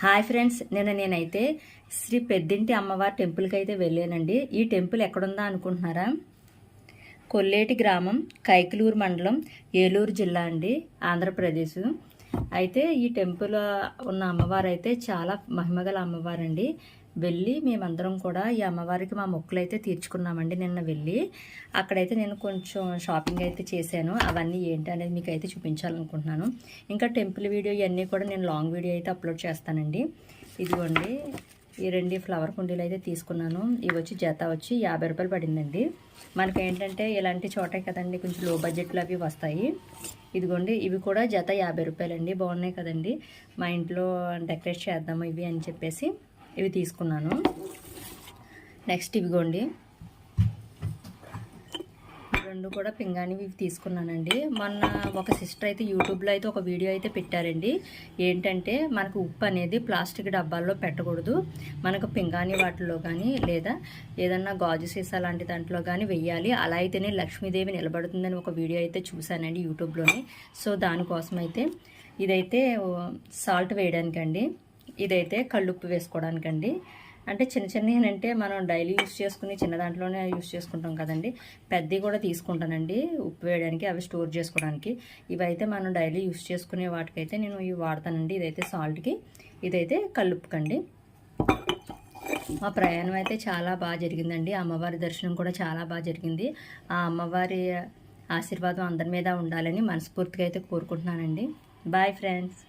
Hi friends నిన్న నేనైతే శ్రీ పెద్దింటి అమ్మవారి టెంపుల్కి అయితే వెళ్ళానండి. ఈ టెంపుల్ ఎక్కడుందా అనుకుంటున్నారా? కొల్లేటి గ్రామం కైకలూరు మండలం ఏలూరు జిల్లా అండి ఆంధ్రప్రదేశ్. అయితే ఈ టెంపుల్ ఉన్న అమ్మవారు అయితే చాలా మహిమగల అమ్మవారండి. వెళ్ళి మేమందరం కూడా ఈ అమ్మవారికి మా మొక్కులు అయితే తీర్చుకున్నామండి నిన్న వెళ్ళి. అక్కడైతే నేను కొంచెం షాపింగ్ అయితే చేశాను. అవన్నీ ఏంటి అనేది మీకు అయితే చూపించాలనుకుంటున్నాను. ఇంకా టెంపుల్ వీడియో ఇవన్నీ కూడా నేను లాంగ్ వీడియో అయితే అప్లోడ్ చేస్తానండి. ఇదిగోండి ఈ రెండు ఫ్లవర్ కుండీలు అయితే తీసుకున్నాను. ఇవి వచ్చి జత వచ్చి యాభై రూపాయలు పడిందండి. మనకి ఏంటంటే ఇలాంటి చోటే కదండి కొంచెం లో బడ్జెట్లో అవి వస్తాయి. ఇదిగోండి ఇవి కూడా జత యాభై రూపాయలండి. బాగున్నాయి కదండి. మా ఇంట్లో డెకరేట్ చేద్దాము ఇవి అని చెప్పేసి. ఇవి తీసుకున్నాను. నెక్స్ట్ ఇవిగోండి. రెండు కూడా పింగాణివి ఇవి తీసుకున్నానండి. మొన్న ఒక సిస్టర్ అయితే యూట్యూబ్లో అయితే ఒక వీడియో అయితే పెట్టారండి. ఏంటంటే మనకు ఉప్పు అనేది ప్లాస్టిక్ డబ్బాల్లో పెట్టకూడదు. మనకు పింగాణి వాటిలో కానీ లేదా ఏదన్నా గాజు సీసా లాంటి దాంట్లో కానీ వెయ్యాలి. అలా అయితేనే లక్ష్మీదేవి నిలబడుతుందని ఒక వీడియో అయితే చూశానండి యూట్యూబ్లోని. సో దానికోసం అయితే ఇదైతే సాల్ట్ వేయడానికండి. ఇదైతే కళ్ళుప్పు వేసుకోవడానికండి. అంటే చిన్న చిన్నంటే మనం డైలీ యూస్ చేసుకుని చిన్న దాంట్లోనే యూస్ చేసుకుంటాం కదండి. పెద్దవి కూడా తీసుకుంటానండి ఉప్పు వేయడానికి అవి స్టోర్ చేసుకోవడానికి. ఇవైతే మనం డైలీ యూస్ చేసుకునే వాటికైతే నేను ఇవి వాడతానండి. ఇదైతే సాల్ట్కి ఇదైతే కళ్ళుప్పుకండి. మా ప్రయాణం అయితే చాలా బాగా జరిగిందండి. అమ్మవారి దర్శనం కూడా చాలా బాగా జరిగింది. ఆ అమ్మవారి ఆశీర్వాదం అందరి మీద ఉండాలని మనస్ఫూర్తిగా అయితే కోరుకుంటున్నానండి. Bye friends.